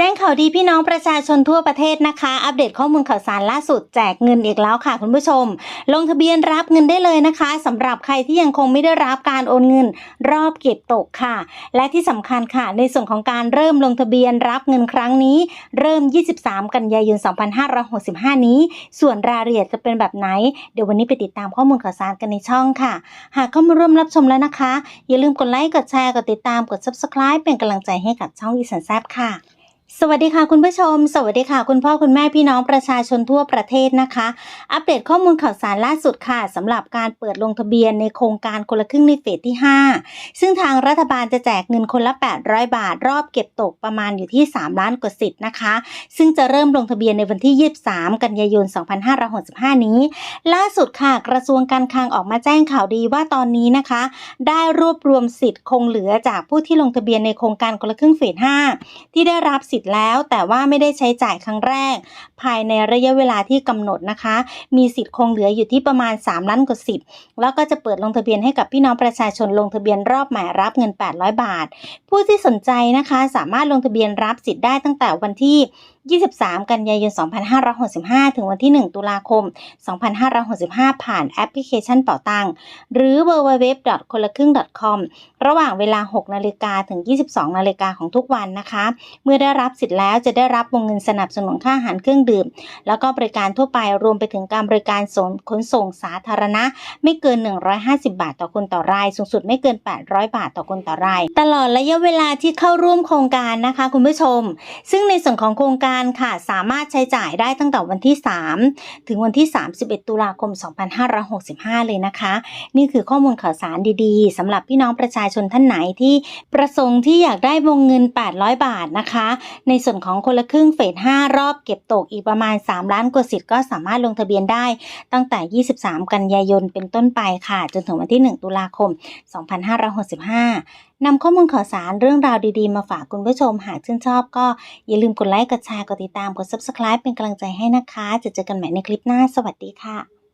แจ้งข่าวดีพี่น้องประชาชนทั่วประเทศนะคะ อัปเดตข้อมูลข่าวสารล่าสุดแจกเงินอีกแล้วค่ะคุณผู้ชม ลงทะเบียนรับเงินได้เลยนะคะสำหรับใครที่ยังคงไม่ได้รับการโอนเงินรอบเก็บตกค่ะ และที่สำคัญค่ะ ในส่วนของการเริ่มลงทะเบียนรับเงินครั้งนี้ เริ่ม 23 กันยายน 2565 นี้ ส่วนรายละเอียดจะเป็นแบบไหน เดี๋ยววันนี้ไปติดตามข้อมูลข่าวสารกันในช่องค่ะ หากเข้ามาร่วมรับชมแล้วนะคะ อย่าลืมกดไลค์กดแชร์กดติดตามกด subscribe เป็นกำลังใจให้กับช่องอีสันแซบค่ะ สวัสดีค่ะคุณผู้ชม สวัสดีค่ะ คุณพ่อคุณแม่พี่น้องประชาชนทั่วประเทศนะคะ อัปเดตข้อมูลข่าวสารล่าสุดค่ะสำหรับการเปิดลงทะเบียนในโครงการคนละครึ่งในเฟสที่ 5 ซึ่งทางรัฐบาลจะแจกเงินคนละ 800 บาท รอบเก็บตกประมาณอยู่ที่ 3 ล้านกว่าสิทธิ์นะคะ ซึ่งจะเริ่มลงทะเบียนในวันที่ 23 กันยายน 2565 นี้ ล่าสุดค่ะ กระทรวงการคลังออกมาแจ้งข่าวดีว่าตอนนี้นะคะ ได้รวบรวมสิทธิ์คงเหลือจากผู้ที่ลงทะเบียนในโครงการคนละครึ่งเฟส 5 ที่ได้รับสิทธิ์แล้ว แต่ว่าไม่ได้ใช้จ่ายครั้งแรก ภายในระยะเวลาที่กำหนดนะคะ มีสิทธิ์คงเหลืออยู่ที่ประมาณ 3 ล้านกว่าสิทธิ์แล้วก็จะเปิดลงทะเบียนให้กับพี่น้องประชาชนลงทะเบียนรอบใหม่รับเงิน 800 บาท ผู้ที่สนใจนะคะสามารถลงทะเบียนรับสิทธิ์ได้ตั้งแต่วันที่ 23 กันยายน 2565 ถึงวันที่ 1 ตุลาคม 2565 ผ่านแอปพลิเคชันเป่าตังหรือ www. คนละครึ่ง .com ระหว่างเวลา 6 นาฬิกาถึง 22 นาฬิกาของทุกวันนะคะ เมื่อได้รับสิทธิ์แล้วจะได้รับวงเงินสนับสนุนค่าอาหารเครื่องดื่ม แล้วก็บริการทั่วไปรวมไปถึงการบริการส่งขนส่งสาธารณะ ไม่เกิน 150 บาทต่อคนต่อราย สูงสุดไม่เกิน 800 บาทต่อคนต่อราย ตลอดระยะเวลาที่เข้าร่วมโครงการนะคะ คุณผู้ชม ซึ่งในส่วนของโครงการค่ะ สามารถใช้จ่ายได้ตั้งแต่วันที่ 3 ถึงวันที่ 31 ตุลาคม 2565 เลยนะคะ นี่คือข้อมูลข่าวสารดีๆสำหรับพี่น้องประชาชนท่านไหนที่ประสงค์ที่อยากได้วงเงิน 800 บาทนะคะ ในส่วนของคนละครึ่งเฟส 5 รอบเก็บตกอีกประมาณ 3 ล้านกว่าสิทธิ์ก็สามารถลงทะเบียนได้ตั้งแต่ 23 กันยายนเป็นต้นไปค่ะ จนถึงวันที่ 1 ตุลาคม 2565 นำข้อมูลข่าวสารเรื่องราวดีๆ มาฝากคุณผู้ชม หากชื่นชอบก็อย่าลืมกดไลค์ กดแชร์ กดติดตาม กด subscribe เป็นกำลังใจให้นะคะ จะเจอกันใหม่ในคลิปหน้า สวัสดีค่ะ